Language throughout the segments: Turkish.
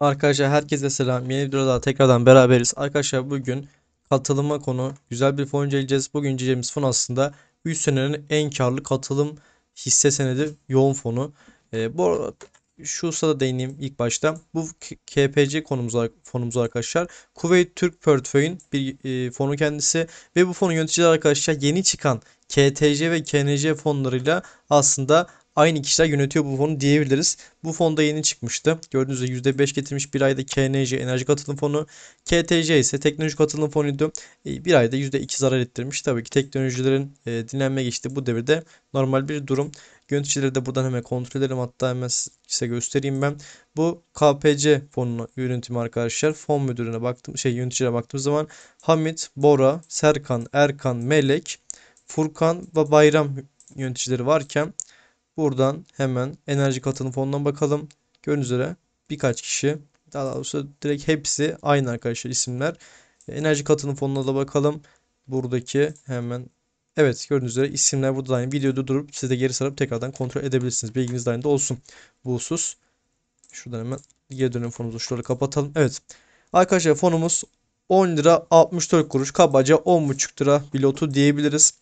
Arkadaşlar herkese selam. Yeni videoda tekrardan beraberiz. Arkadaşlar bugün katılıma konu güzel bir fon inceleyeceğiz. Bugün inceleyeceğimiz fon aslında 3 senenin en karlı katılım hisse senedi yoğun fonu. Ee, bu arada şu sırada değineyim ilk başta. Bu KPC konumuz, fonumuz arkadaşlar. Kuveyt Türk Portföy'ün bir e, fonu kendisi ve bu fonun yöneticileri arkadaşlar yeni çıkan KTC ve KNC fonlarıyla aslında aynı kişiler yönetiyor bu fonu diyebiliriz. Bu fonda yeni çıkmıştı. Gördüğünüz üzere %5 getirmiş bir ayda KNC Enerji Katılım Fonu. KTC ise Teknoloji Katılım Fonu'ydu. E, Bir ayda %2 zarar ettirmiş. Tabii ki teknolojilerin e, dinlenme geçtiği bu devirde normal bir durum. Yöneticileri de buradan hemen kontrol edelim. Hatta hemen size göstereyim ben. Bu KPC fonunun yönetimi arkadaşlar. Fon müdürüne baktım, şey yöneticilere baktığım zaman Hamit, Bora, Serkan, Erkan, Melek, Furkan ve Bayram yöneticileri varken Buradan hemen enerji katılım fonundan bakalım. Gördüğünüz üzere birkaç kişi daha doğrusu direkt hepsi aynı arkadaşlar isimler. Enerji katılım fonuna da bakalım. Buradaki hemen evet gördüğünüz üzere isimler burada da aynı. Videoda durup siz de geri sarıp tekrardan kontrol edebilirsiniz. Bilginiz dahilinde olsun bu husus. Şuradan hemen geri dönelim fonumuzu şöyle kapatalım. Evet. Arkadaşlar fonumuz 10 lira 64 kuruş kabaca 10,5 lira bilotu diyebiliriz.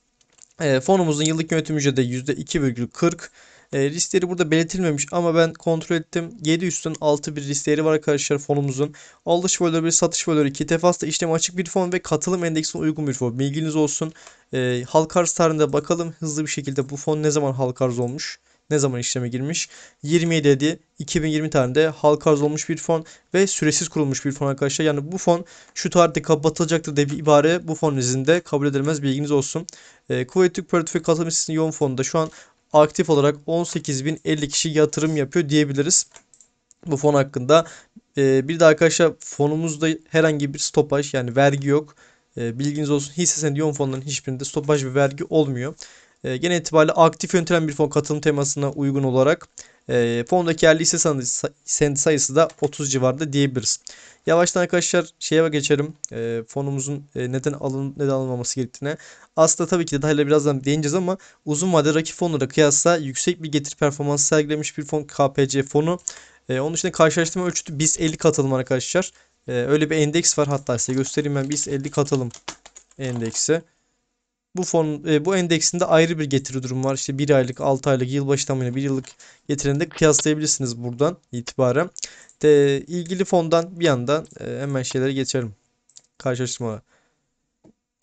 E, fonumuzun yıllık yönetim ücreti de %2,40. E, riskleri burada belirtilmemiş ama ben kontrol ettim. 7 üstün 6 bir risk değeri var arkadaşlar fonumuzun. Alış bölü 1, satış bölü 2. Tefasta işlemi açık bir fon ve katılım endeksine uygun bir fon. Bilginiz olsun. E, halka arz tarihinde bakalım hızlı bir şekilde bu fon ne zaman halka arz olmuş? Ne zaman işleme girmiş? 27 Eylül 2020 tarihinde halka arz olmuş bir fon ve süresiz kurulmuş bir fon arkadaşlar. Yani bu fon şu tarihte kapatılacaktır diye bir ibare bu fon izinde kabul edilmez bilginiz olsun. E, Kuveyt Türk Portföy Katılım yoğun fonunda şu an aktif olarak 18.050 kişi yatırım yapıyor diyebiliriz. Bu fon hakkında. E, bir de arkadaşlar fonumuzda herhangi bir stopaj yani vergi yok. E, bilginiz olsun hisse senedi yoğun fonların hiçbirinde stopaj ve vergi olmuyor. E, genel itibariyle aktif yönetilen bir fon katılım temasına uygun olarak e, fondaki yerli hisse senedi sayısı da 30 civarında diyebiliriz. Yavaştan arkadaşlar şeye geçelim. E, fonumuzun e, neden alın neden alınmaması gerektiğine. Aslında tabii ki detaylara birazdan değineceğiz ama uzun vadeli rakip fonlara kıyasla yüksek bir getiri performansı sergilemiş bir fon KPC fonu. E, onun dışında karşılaştırma ölçütü BIST 50 katılım arkadaşlar. E, öyle bir endeks var hatta size göstereyim ben BIST 50 katılım endeksi. Bu fon e, bu endeksinde ayrı bir getiri durumu var. İşte 1 aylık, 6 aylık, yılbaşı tamamıyla 1 yıllık getirini de kıyaslayabilirsiniz buradan itibaren. De, ilgili fondan bir yandan e, hemen şeylere geçelim. Karşılaştırma.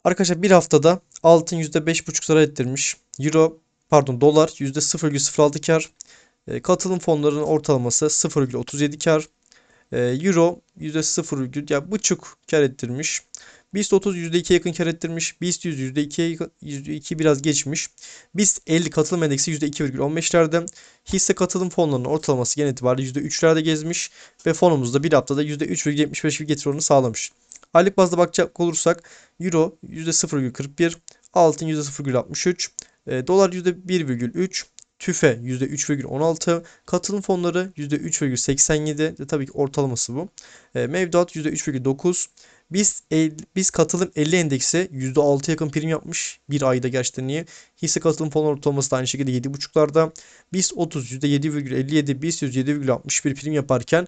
Arkadaşlar bir haftada altın %5,5 zarar ettirmiş. Euro pardon dolar %0,06 kar. E, katılım fonlarının ortalaması 0,37 kar. E, Euro %0, ya buçuk kar ettirmiş. BIST 30 %2'ye yakın kar ettirmiş. BIST 100 %2'ye yakın, %2 biraz geçmiş. BIST 50 katılım endeksi %2,15'lerde. Hisse katılım fonlarının ortalaması genel itibariyle %3'lerde gezmiş. Ve fonumuzda bir haftada %3,75 bir getiri oranı sağlamış. Aylık bazda bakacak olursak Euro %0,41, altın %0,63, e, dolar %1,3, TÜFE %3,16, katılım fonları %3,87 de tabii ki ortalaması bu. E, mevduat %3,9. Biz biz katılım 50 endeksi %6 yakın prim yapmış bir ayda gerçekten iyi. Hisse katılım fonu ortalaması da aynı şekilde 7.5'larda. BIST 30 %7,57, BIST 100 7,61 prim yaparken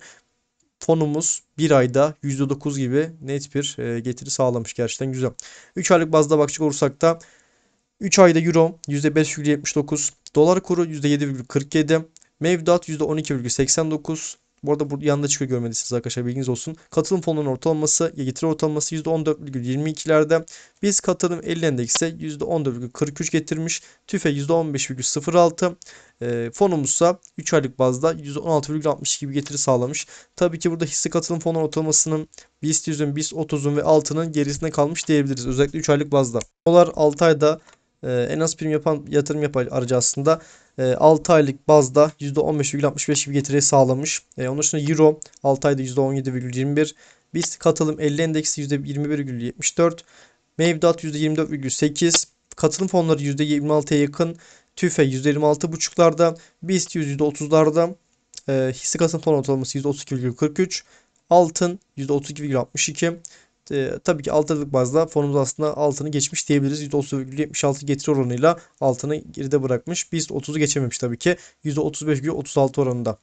fonumuz bir ayda %9 gibi net bir e, getiri sağlamış. Gerçekten güzel. 3 aylık bazda bakacak olursak da 3 ayda euro %5,79, dolar kuru %7,47, mevduat %12,89. Bu arada bu yanında çıkıyor görmediyseniz arkadaşlar bilginiz olsun. Katılım fonunun ortalaması, getiri ortalaması %14,22'lerde. Biz katılım 50 endekse %14,43 getirmiş. TÜFE %15,06. E, fonumuzsa 3 aylık bazda %16,62 gibi getiri sağlamış. Tabii ki burada hisse katılım fonu ortalamasının BIST 100'ün, BIST 30'un ve altının gerisinde kalmış diyebiliriz. Özellikle 3 aylık bazda. Dolar 6 ayda en az prim yapan yatırım yapan aracı aslında e, 6 aylık bazda %15,65 gibi getiri sağlamış. E, onun dışında Euro 6 ayda %17,21. BIST katılım 50 endeksi %21,74. Mevduat %24,8. Katılım fonları %26'ya yakın. TÜFE %26,5'larda. BIST 100 %30'larda. E, hisse katılım fonu ortalaması %32,43. Altın %32,62. E, tabii ki altılık bazda fonumuz aslında altını geçmiş diyebiliriz. %30,76 getiri oranıyla altını geride bırakmış. Biz 30'u geçememiş tabii ki. %35,36 oranında.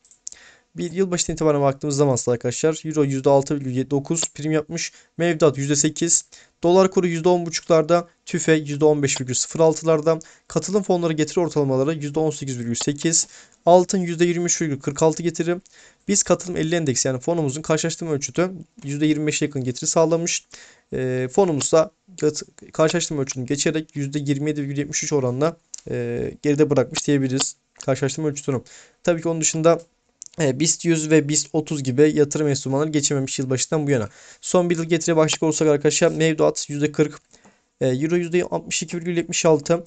Bir yıl başına itibaren baktığımız zaman arkadaşlar Euro %6,9 prim yapmış. Mevduat %8. Dolar kuru %10,5'larda. TÜFE %15,06'larda. Katılım fonları getiri ortalamaları %18,8. Altın %23,46 getiri. Biz katılım 50 endeks yani fonumuzun karşılaştırma ölçütü %25'e yakın getiri sağlamış. E, fonumuz da karşılaştırma ölçütünü geçerek %27,73 oranla e, geride bırakmış diyebiliriz karşılaştırma ölçütünü. Tabii ki onun dışında BIST 100 ve BIST 30 gibi yatırım enstrümanları geçememiş yılbaşından bu yana. Son bir yıl getiriye başlık olursak arkadaşlar mevduat %40, e, Euro %62,76,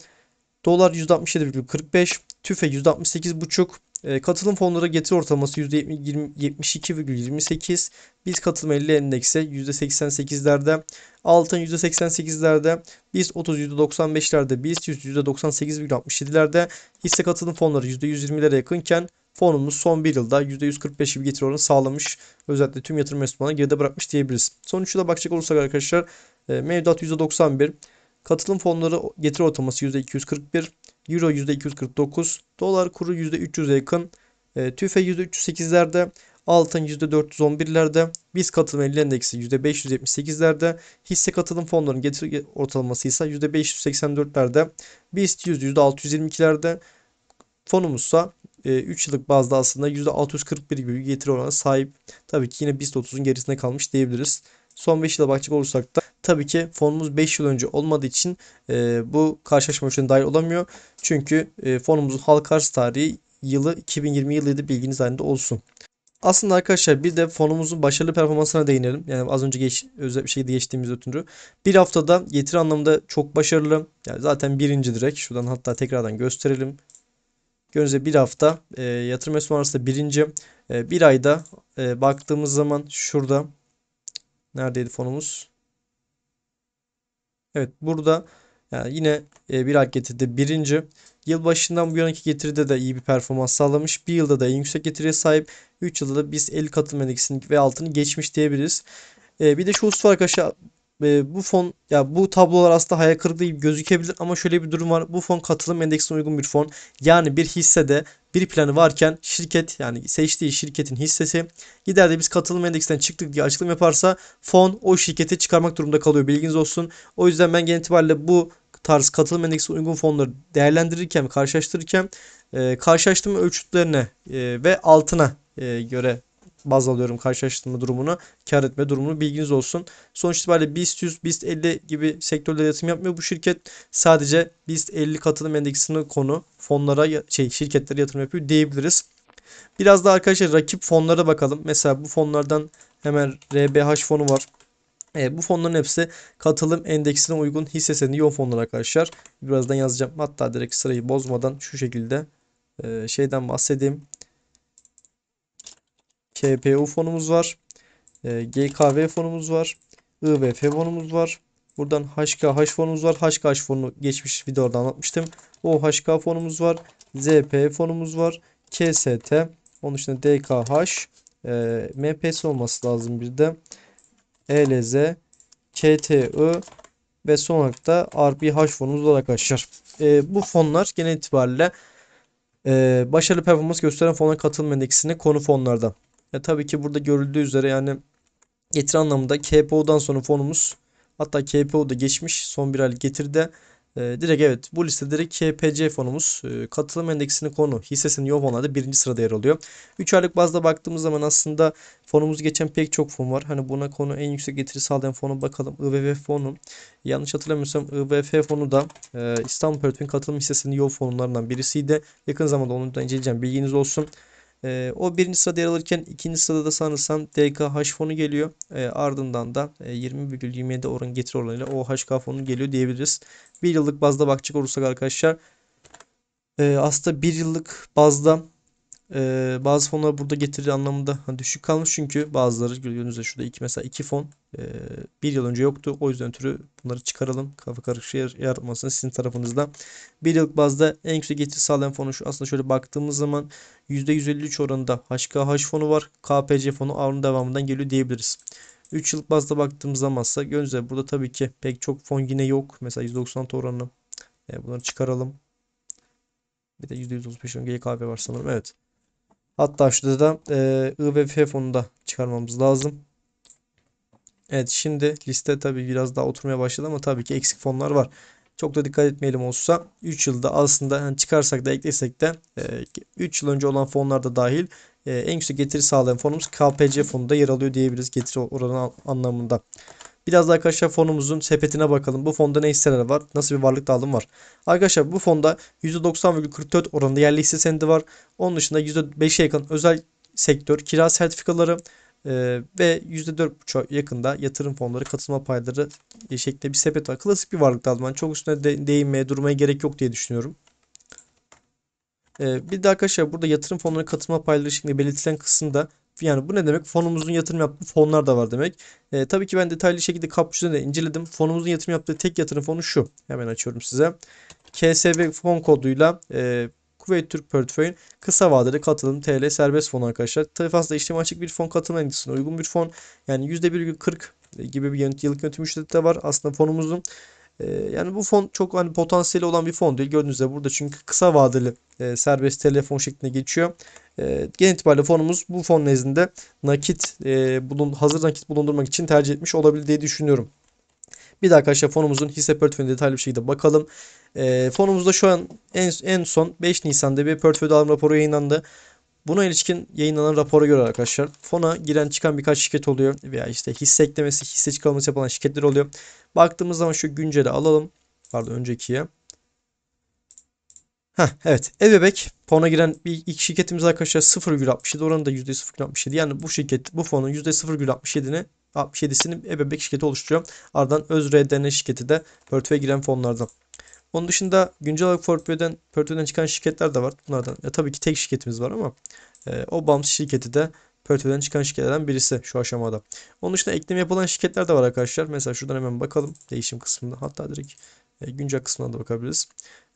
Dolar %67,45, TÜFE %68,5, e, katılım fonları getiri ortalaması %72,28, biz katılım 50 endekse %88'lerde, altın %88'lerde, biz 30 %95'lerde, biz 100 %98,67'lerde, hisse katılım fonları %120'lere yakınken fonumuz son bir yılda %145 gibi getiri oranı sağlamış. Özellikle tüm yatırım enstrümanları geride bırakmış diyebiliriz. Sonuçta bakacak olursak arkadaşlar e, mevduat %91, katılım fonları getiri ortalaması %241, Euro %249, dolar kuru %300'e yakın, e, TÜFE %308'lerde, altın %411'lerde, biz katılım 50 endeksi %578'lerde, hisse katılım fonlarının getiri ortalaması ise %584'lerde, BIST 100 %622'lerde, fonumuzsa 3 yıllık bazda aslında %641 gibi getiri oranına sahip. Tabii ki yine BIST 30'un gerisinde kalmış diyebiliriz. Son 5 yıla bakacak olursak da tabii ki fonumuz 5 yıl önce olmadığı için e, bu karşılaşma ölçüsüne dahil olamıyor. Çünkü e, fonumuzun halka arz tarihi yılı 2020 yılıydı bilginiz halinde olsun. Aslında arkadaşlar bir de fonumuzun başarılı performansına değinelim. Yani az önce geç, özel bir şekilde geçtiğimiz ötürü. Bir haftada getiri anlamında çok başarılı. Yani zaten birinci direkt. Şuradan hatta tekrardan gösterelim. Gördüğünüz bir hafta e, yatırım arasında birinci. E, bir ayda e, baktığımız zaman şurada neredeydi fonumuz? Evet burada yani yine e, bir ay getirdi birinci. Yılbaşından bu yanaki getiride de iyi bir performans sağlamış. Bir yılda da en yüksek getiriye sahip. 3 yılda da biz 50 katılım endeksini ve altını geçmiş diyebiliriz. E, bir de şu husus var arkadaşlar. E, bu fon ya bu tablolar aslında hayal kırıklığı gibi gözükebilir ama şöyle bir durum var. Bu fon katılım endeksine uygun bir fon. Yani bir hissede bir planı varken şirket yani seçtiği şirketin hissesi gider de biz katılım endeksinden çıktık diye açılım yaparsa fon o şirketi çıkarmak durumunda kalıyor. Bilginiz olsun. O yüzden ben genel itibariyle bu tarz katılım endeksine uygun fonları değerlendirirken karşılaştırırken e, karşılaştırma ölçütlerine e, ve altına e, göre baz alıyorum karşılaştırma durumunu, kar etme durumunu bilginiz olsun. Sonuç itibariyle BIST 100, BIST 50 gibi sektörlere yatırım yapmıyor bu şirket. Sadece BIST 50 katılım endeksini konu fonlara şey şirketlere yatırım yapıyor diyebiliriz. Biraz da arkadaşlar rakip fonlara bakalım. Mesela bu fonlardan hemen RBH fonu var. E, bu fonların hepsi katılım endeksine uygun hisse senedi yoğun fonlar arkadaşlar. Birazdan yazacağım. Hatta direkt sırayı bozmadan şu şekilde e, şeyden bahsedeyim. KPU fonumuz var. E, GKV fonumuz var. IVF fonumuz var. Buradan HKH fonumuz var. HKH fonunu geçmiş videoda anlatmıştım. OHK fonumuz var. ZP fonumuz var. KST. Onun dışında DKH. E, MPS olması lazım bir de. ELZ. KTI ve son olarak da RBH fonumuz var arkadaşlar. E, bu fonlar genel itibariyle başarılı performans gösteren fonlara katılım endeksine konu fonlardan. Ya tabii ki burada görüldüğü üzere yani getiri anlamında KPO'dan sonra fonumuz hatta KPO'da geçmiş son bir aylık getiride e, direkt evet bu liste direkt KPC fonumuz e, katılım endeksini konu hissesinin yoğun fonlarda birinci sırada yer alıyor. 3 aylık bazda baktığımız zaman aslında fonumuz geçen pek çok fon var. Hani buna konu en yüksek getiri sağlayan fonu bakalım. IVF fonu. Yanlış hatırlamıyorsam IVF fonu da e, İstanbul Portföy'ün katılım hissesinin yoğun fonlarından birisiydi. Yakın zamanda onu da inceleyeceğim. Bilginiz olsun. E, o birinci sırada yer alırken ikinci sırada da sanırsam DKH fonu geliyor. E, ardından da e, 20,27 oran getiri oranıyla OHK fonu geliyor diyebiliriz. Bir yıllık bazda bakacak olursak arkadaşlar e, aslında bir yıllık bazda e, bazı fonlar burada getiri anlamında düşük kalmış çünkü bazıları gördüğünüzde şurada iki mesela iki fon e, bir yıl önce yoktu. O yüzden türü bunları çıkaralım. Kafa karışıklığı yaratmasın sizin tarafınızda. Bir yıllık bazda en yüksek getiri sağlayan fonu şu aslında şöyle baktığımız zaman %153 oranında HKH fonu var. KPC fonu Avrupa'nın devamından geliyor diyebiliriz. 3 yıllık bazda baktığımız zamansa gördüğünüz burada tabii ki pek çok fon yine yok. Mesela %96 oranı. E, bunları çıkaralım. Bir de %135 GKP var sanırım. Evet. Hatta şurada da e, I ve F fonunu da çıkarmamız lazım. Evet şimdi liste tabii biraz daha oturmaya başladı ama tabii ki eksik fonlar var. Çok da dikkat etmeyelim olsa 3 yılda aslında hani çıkarsak da eklesek de e, 3 yıl önce olan fonlar da dahil e, en yüksek getiri sağlayan fonumuz KPC fonunda yer alıyor diyebiliriz getiri oranı an- anlamında. Biraz da arkadaşlar fonumuzun sepetine bakalım. Bu fonda ne hisseler var? Nasıl bir varlık dağılımı var? Arkadaşlar bu fonda %90,44 oranında yerli hisse senedi var. Onun dışında %5'e yakın özel sektör kira sertifikaları e, ve %4,5'a yakında yatırım fonları katılma payları şeklinde bir sepet var. Klasik bir varlık dağılımı. Çok üstüne de, değinmeye, durmaya gerek yok diye düşünüyorum. E, bir de arkadaşlar burada yatırım fonları katılma payları şeklinde belirtilen kısımda yani bu ne demek? Fonumuzun yatırım yaptığı fonlar da var demek. E, tabii ki ben detaylı şekilde kapüşünü de inceledim. Fonumuzun yatırım yaptığı tek yatırım fonu şu. Hemen açıyorum size. KSB fon koduyla e, Kuveyt Türk Portföy'ün kısa vadeli katılım TL serbest fonu arkadaşlar. Tabii fazla işlem açık bir fon katılım endişesine uygun bir fon. Yani %1,40 gibi bir yıllık yönetim ücreti de var aslında fonumuzun. E, yani bu fon çok hani potansiyeli olan bir fon değil. Gördüğünüz üzere burada çünkü kısa vadeli e, serbest telefon şeklinde geçiyor. E, genel itibariyle fonumuz bu fon nezdinde nakit e, bulun, hazır nakit bulundurmak için tercih etmiş olabilir diye düşünüyorum. Bir de arkadaşlar fonumuzun hisse portföyüne detaylı bir şekilde bakalım. E, fonumuzda şu an en, en son 5 Nisan'da bir portföy dağılım raporu yayınlandı. Buna ilişkin yayınlanan rapora göre arkadaşlar fona giren çıkan birkaç şirket oluyor veya işte hisse eklemesi, hisse çıkarılması yapılan şirketler oluyor. Baktığımız zaman şu günceli alalım. Pardon öncekiye. Heh, evet. Ebebek fona giren bir ilk şirketimiz arkadaşlar 0,67 oranı da %0,67. Yani bu şirket bu fonun %0,67'ni 67'sini Ebebek şirketi oluşturuyor. Ardından Özredene şirketi de portföye giren fonlardan. Onun dışında güncel olarak portföyden, portföyden çıkan şirketler de var. Bunlardan ya tabii ki tek şirketimiz var ama e, o bağımsız şirketi de portföyden çıkan şirketlerden birisi şu aşamada. Onun dışında ekleme yapılan şirketler de var arkadaşlar. Mesela şuradan hemen bakalım değişim kısmında. Hatta direkt e, güncel kısmına da bakabiliriz.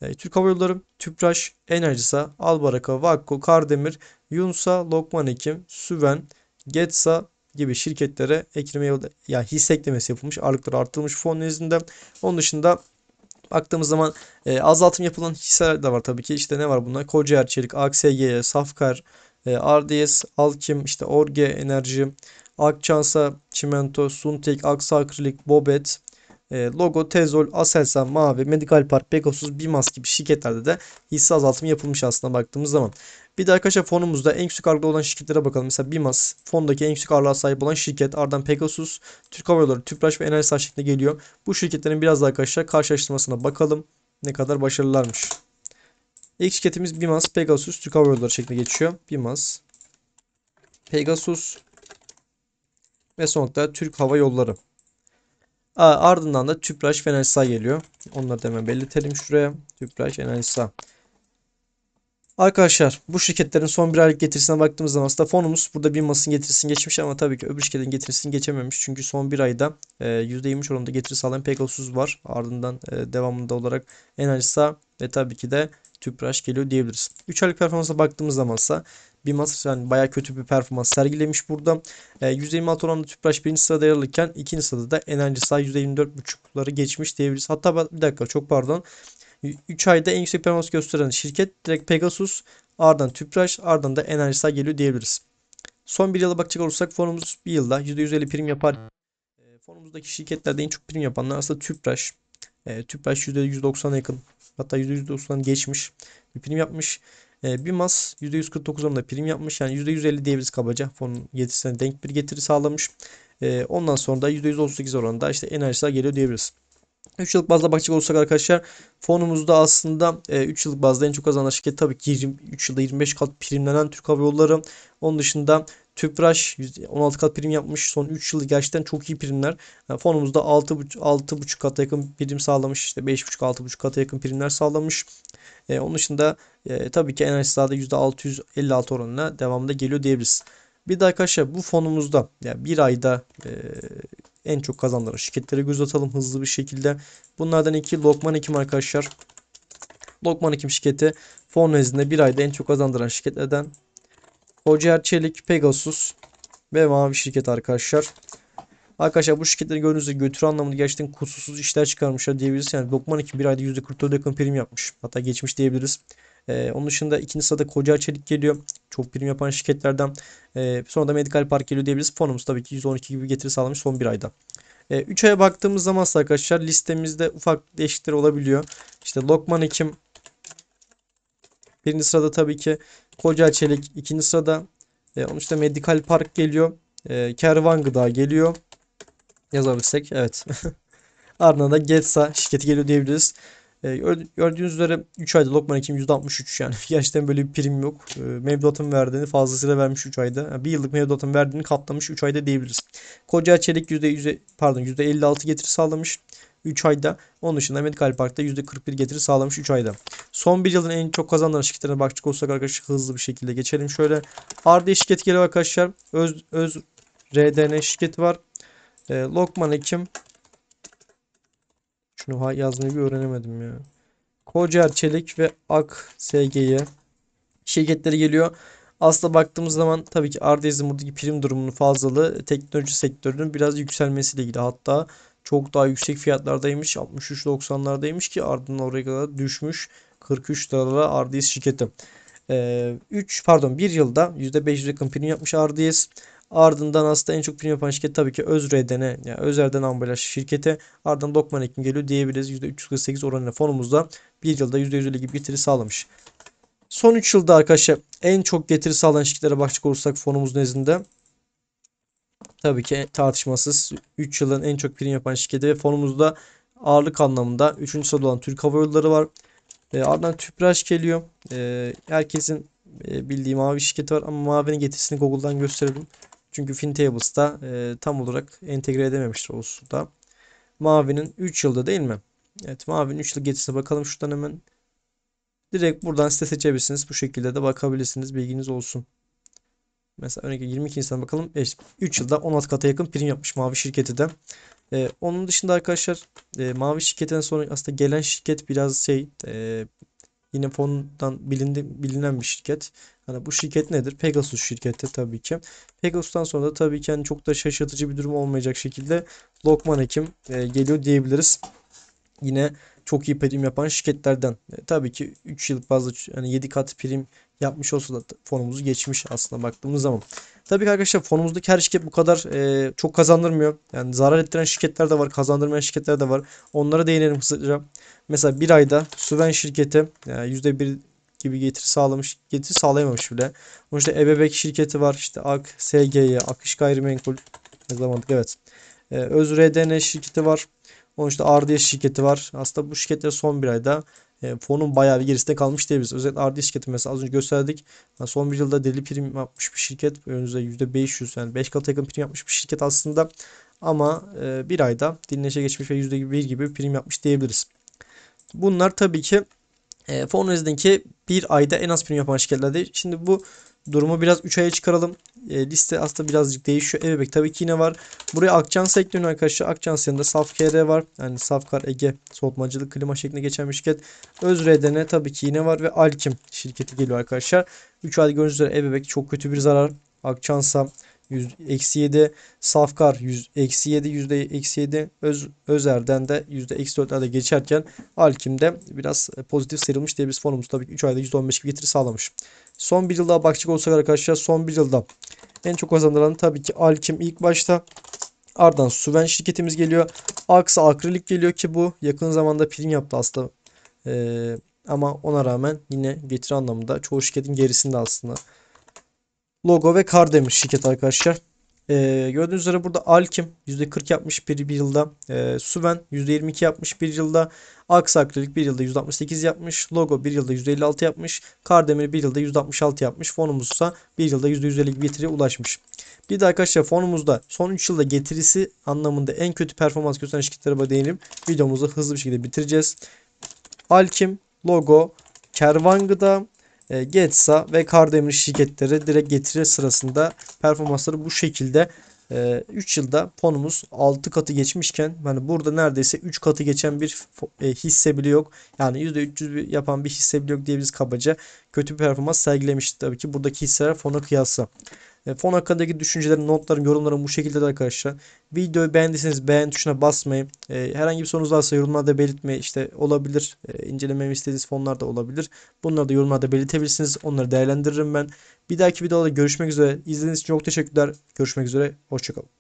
E, Türk Hava Yolları, Tüpraş, Enerjisa, Albaraka, Vakko, Kardemir, Yunsa, Lokman Hekim, Süven, Getsa gibi şirketlere ekleme yani hisse eklemesi yapılmış. Ağırlıkları artırılmış fon nezdinde. Onun dışında baktığımız zaman e, azaltım yapılan hisseler de var tabii ki. İşte ne var bunlar? Kocaer Çelik, AKSG, Safkar, e, RDS, Alkim, işte Orge Enerji, Akçansa, Çimento, Suntek, Aksa Akrilik, Bobet, Logo, Tezol, Aselsan, Mavi, Medical Park, Pegasus, Bimas gibi şirketlerde de hisse azaltımı yapılmış aslında baktığımız zaman. Bir de arkadaşlar fonumuzda en yüksek ağırlıklı olan şirketlere bakalım. Mesela Bimas fondaki en yüksek ağırlığa sahip olan şirket. Ardından Pegasus, Türk Hava Yolları, Tüpraş ve Enerjisa şeklinde geliyor. Bu şirketlerin biraz daha arkadaşlar karşılaştırmasına bakalım. Ne kadar başarılılarmış. İlk şirketimiz Bimas, Pegasus, Türk Hava Yolları şeklinde geçiyor. Bimas, Pegasus ve sonunda Türk Hava Yolları. Ardından da Tüpraş ve Enerjisa geliyor. Onları da hemen belirtelim şuraya. Tüpraş, Enerjisa. Arkadaşlar bu şirketlerin son bir aylık getirisine baktığımız zaman aslında fonumuz burada Binmas'ın getirisini geçmiş ama tabii ki öbür şirketin getirisini geçememiş. Çünkü son bir ayda e, %23 oranında getiri sağlayan Pegasus var. Ardından e, devamında olarak Enerjisa ve tabii ki de Tüpraş geliyor diyebiliriz. 3 aylık performansa baktığımız zamansa Binmas yani bayağı kötü bir performans sergilemiş burada. E, %26 oranında Tüpraş birinci sırada yer alırken ikinci sırada da Enerjisa %24,5'ları geçmiş diyebiliriz. Hatta bir dakika çok pardon. 3 ayda en yüksek performans gösteren şirket direkt Pegasus, ardından Tüpraş, ardından da Enerjisa geliyor diyebiliriz. Son bir yıla bakacak olursak fonumuz bir yılda %150 prim yapar. E, fonumuzdaki şirketlerde en çok prim yapanlar aslında Tüpraş. E, Tüpraş %190'a yakın hatta %190 geçmiş bir prim yapmış. E, Bimas %149 oranında prim yapmış. Yani %150 diyebiliriz kabaca. Fonun getirisine denk bir getiri sağlamış. E, ondan sonra da %138 oranında işte Enerjisa geliyor diyebiliriz. 3 yıllık bazda bakacak olursak arkadaşlar fonumuzda aslında e, 3 yıllık bazda en çok kazanan şirket tabii ki 20, 3 yılda 25 kat primlenen Türk Hava Yolları. Onun dışında Tüpraş 16 kat prim yapmış. Son 3 yıl gerçekten çok iyi primler. Yani fonumuzda 6,5 6,5 kata yakın prim sağlamış. İşte 5,5 6,5 kata yakın primler sağlamış. E, onun dışında e, tabii ki enerji sahada %656 oranına devamında geliyor diyebiliriz. Bir de arkadaşlar bu fonumuzda yani bir ayda e, en çok kazandıran şirketlere göz atalım hızlı bir şekilde. Bunlardan iki Lokman Hekim arkadaşlar. Lokman Hekim şirketi fon nezdinde bir ayda en çok kazandıran şirketlerden. Hocaer Çelik, Pegasus ve Mavi şirket arkadaşlar. Arkadaşlar bu şirketleri gördüğünüz gibi götürü anlamında gerçekten kusursuz işler çıkarmışlar diyebiliriz. Yani Lokman Hekim bir ayda %44 yakın prim yapmış. Hatta geçmiş diyebiliriz. Ee, onun dışında ikinci sırada Koca Çelik geliyor. Çok prim yapan şirketlerden. Ee, sonra da Medical Park geliyor diyebiliriz. Fonumuz tabii ki 112 gibi getiri sağlamış son bir ayda. 3 aya baktığımız zaman arkadaşlar listemizde ufak değişiklikler olabiliyor. İşte Lokman Hekim birinci sırada tabii ki Koca Çelik ikinci sırada. E, onun işte Medical Park geliyor. E, Kervan Gıda geliyor. Yazabilirsek evet. Ardından da Getsa şirketi geliyor diyebiliriz. E, gör- gördüğünüz üzere 3 ayda Lokman Hekim %63 yani gerçekten böyle bir prim yok. E, mevduatın verdiğini fazlasıyla vermiş 3 ayda. Yani bir yıllık mevduatın verdiğini kaplamış 3 ayda diyebiliriz. Koca Çelik %100 pardon %56 getiri sağlamış 3 ayda. Onun dışında Medical Park'ta %41 getiri sağlamış 3 ayda. Son bir yılın en çok kazanan şirketlerine bakacak olursak arkadaşlar hızlı bir şekilde geçelim. Şöyle Ardiye şirketi geliyor arkadaşlar. Öz, Öz RDN şirketi var. E, Lokman Hekim. Şunu yazmayı bir öğrenemedim ya. Kocar Çelik ve Ak SG'ye şirketleri geliyor. Aslında baktığımız zaman tabii ki Ardez'in buradaki prim durumunun fazlalığı teknoloji sektörünün biraz yükselmesiyle ilgili. Hatta çok daha yüksek fiyatlardaymış. 63.90'lardaymış ki ardından oraya kadar düşmüş. 43 liralara Ardiz şirketi. Ee, 3 pardon 1 yılda %500 yakın prim yapmış Ardiz. Ardından aslında en çok prim yapan şirket tabii ki Özreden'e yani Özerden Ambalaj şirketi. Ardından Lokman Ekim geliyor diyebiliriz. %348 oranıyla fonumuzda 1 yılda %150 gibi getiri sağlamış. Son 3 yılda arkadaşlar en çok getiri sağlayan şirketlere bakacak olursak fonumuz nezdinde tabii ki tartışmasız 3 yılın en çok prim yapan şirketi ve fonumuzda ağırlık anlamında 3. sırada olan Türk Hava Yolları var. E, ardından Tüpraş geliyor. E, herkesin e, bildiği mavi şirketi var ama mavinin getirisini Google'dan gösterelim. Çünkü FinTables'ta e, tam olarak entegre edememiştir o da. Mavi'nin 3 yılda değil mi? Evet Mavi'nin 3 yıl getirisine bakalım şuradan hemen. Direkt buradan site seçebilirsiniz. Bu şekilde de bakabilirsiniz. Bilginiz olsun. Mesela örneğin 22 Nisan'a bakalım. 3 yılda 16 kata yakın prim yapmış Mavi şirketi de. Ee, onun dışında arkadaşlar e, Mavi şirketinden sonra aslında gelen şirket biraz şey e, yine fondan bilindi, bilinen bir şirket. Hani bu şirket nedir? Pegasus şirketi tabii ki. Pegasus'tan sonra da tabii ki hani çok da şaşırtıcı bir durum olmayacak şekilde Lokman Hekim e, geliyor diyebiliriz. Yine çok iyi prim yapan şirketlerden. E, tabii ki 3 yıl fazla yani 7 kat prim yapmış olsa da fonumuzu geçmiş aslında baktığımız zaman. Tabii ki arkadaşlar fonumuzdaki her şirket bu kadar e, çok kazandırmıyor. Yani zarar ettiren şirketler de var, kazandırmayan şirketler de var. Onlara değinelim hızlıca. Mesela bir ayda Süven şirketi yani %1 gibi getiri sağlamış, getiri sağlayamamış bile. Onun işte Ebebek şirketi var. işte AK, SGY, Akış Gayrimenkul yazamadık evet. E, Öz RDN şirketi var. Onun işte RDS şirketi var. Aslında bu şirketler son bir ayda e, fonun bayağı bir gerisinde kalmış diyebiliriz. Özellikle RDS şirketi mesela az önce gösterdik. Son bir yılda deli prim yapmış bir şirket. Önümüzde %500 yani 5 katı yakın prim yapmış bir şirket aslında. Ama e, bir ayda dinleşe geçmiş ve %1 gibi prim yapmış diyebiliriz. Bunlar tabii ki e, fon ki bir ayda en az prim yapan şirketlerde. Şimdi bu durumu biraz 3 aya çıkaralım. E, liste aslında birazcık değişiyor. Ebebek tabii ki yine var. Buraya Akçans ekleniyor arkadaşlar. Akçans yanında Saf KR var. Yani Safkar Ege soğutmacılık klima şeklinde geçen bir şirket. Özredene tabii ki yine var ve Alkim şirketi geliyor arkadaşlar. 3 ayda gördüğünüz üzere Ebebek çok kötü bir zarar. Akçansa eksi 7 Safkar eksi 7 yüzde eksi 7 Öz, Özer'den de yüzde eksi 4'lerde geçerken Alkim'de biraz pozitif sıyrılmış diye biz fonumuz tabii ki 3 ayda %15 getiri sağlamış. Son bir yılda bakacak olsak arkadaşlar son bir yılda en çok kazandıran tabii ki Alkim ilk başta. Ardından Suven şirketimiz geliyor. Aksa Akrilik geliyor ki bu yakın zamanda prim yaptı aslında. Ee, ama ona rağmen yine getiri anlamında çoğu şirketin gerisinde aslında. Logo ve Kardemir şirket arkadaşlar. Ee, gördüğünüz üzere burada Alkim %40 yapmış bir, bir yılda. Ee, Suven %22 yapmış bir yılda. Aksa Akrilik bir yılda %68 yapmış. Logo bir yılda %56 yapmış. Kardemir bir yılda %66 yapmış. Fonumuzsa bir yılda %150 gibi getiriye ulaşmış. Bir de arkadaşlar fonumuzda son 3 yılda getirisi anlamında en kötü performans gösteren şirketlere değinelim. Videomuzu hızlı bir şekilde bitireceğiz. Alkim, Logo, Kervan Gıda, e, Getsa ve Kardemir şirketleri direkt getiri sırasında performansları bu şekilde. 3 e, yılda fonumuz 6 katı geçmişken hani burada neredeyse 3 katı geçen bir e, hisse bile yok. Yani %300 yapan bir hisse bile yok diyebiliriz kabaca. Kötü bir performans sergilemişti tabii ki buradaki hisseler fona kıyasla. E, Fon hakkındaki düşüncelerim, notlarım, yorumlarım bu şekilde de arkadaşlar. Videoyu beğendiyseniz beğen tuşuna basmayı, e, herhangi bir sorunuz varsa yorumlarda belirtmeyi işte olabilir. E, incelememi istediğiniz fonlar da olabilir. Bunları da yorumlarda belirtebilirsiniz. Onları değerlendiririm ben. Bir dahaki videoda görüşmek üzere. İzlediğiniz için çok teşekkürler. Görüşmek üzere. Hoşçakalın.